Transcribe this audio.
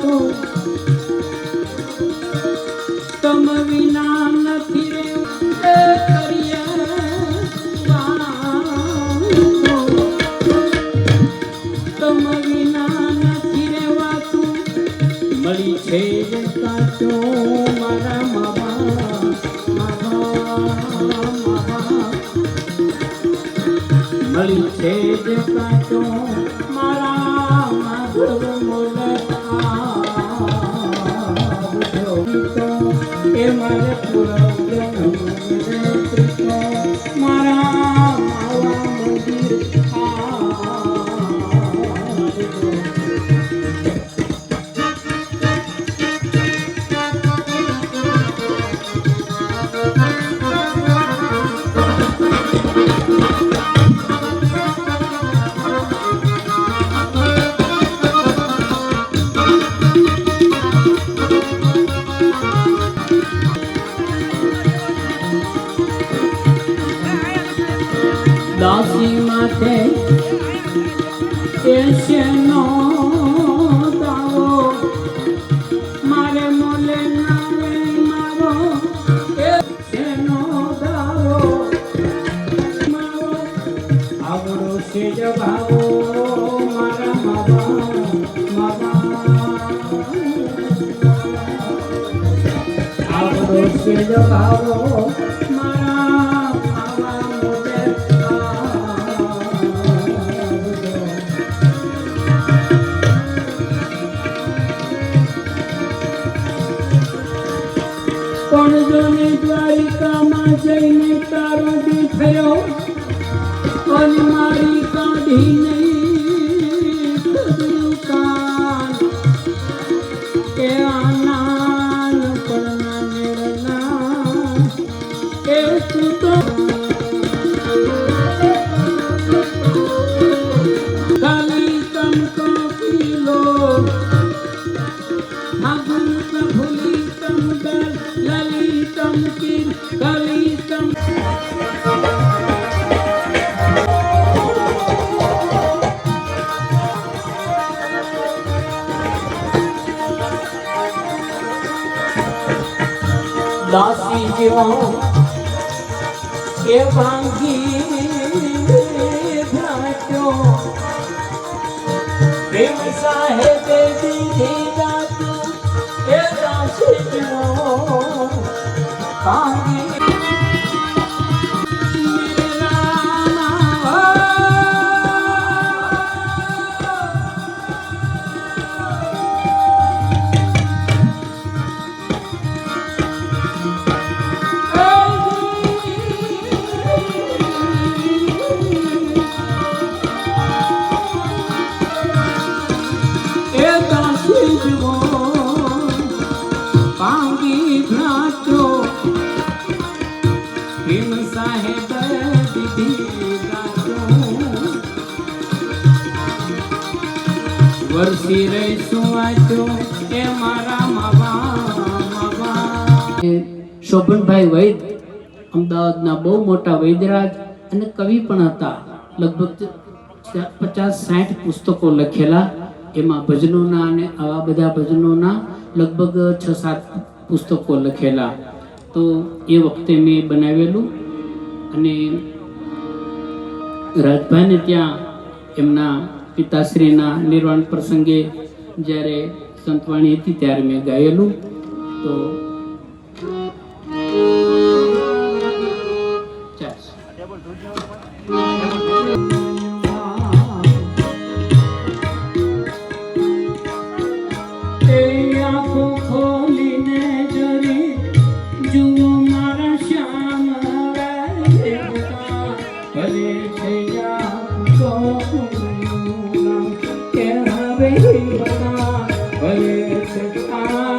તો તમ વિના નથી. તમ વિના નથી રેવાતું મળી છે કાચો મારા કાચો મારા એ મારે દાસી માથે એશનો દાવો મારે મોલે નાવે મારો એશનો દાવો મારો આવડો છે જગાવો મારા માવા માવા આવડો છે પણ જોને દ્વારિકામાં જઈને તારો દી થયો. દાસી જેવો એ ભાંગી ભ્રાટ્યો પ્રેમ સાહેબે દીધી ગાતું એ દાસી જેવો ભાંગી દીધી રહીશું વાંચો એ મારા શોભનભાઈ વૈદ અમદાવાદના બહુ મોટા વૈદરાજ અને કવિ પણ હતા. લગભગ પચાસ સાઠ પુસ્તકો લખેલા. એમાં ભજનોના અને આવા બધા ભજનોના લગભગ છ સાત પુસ્તકો લખેલા. તો એ વખતે મેં બનાવેલું અને રાજભાઈને ત્યાં એમના પિતાશ્રીના નિર્વાણ પ્રસંગે જ્યારે સંતવાણી હતી ત્યારે મેં ગાયેલું. તો Yeah, Ah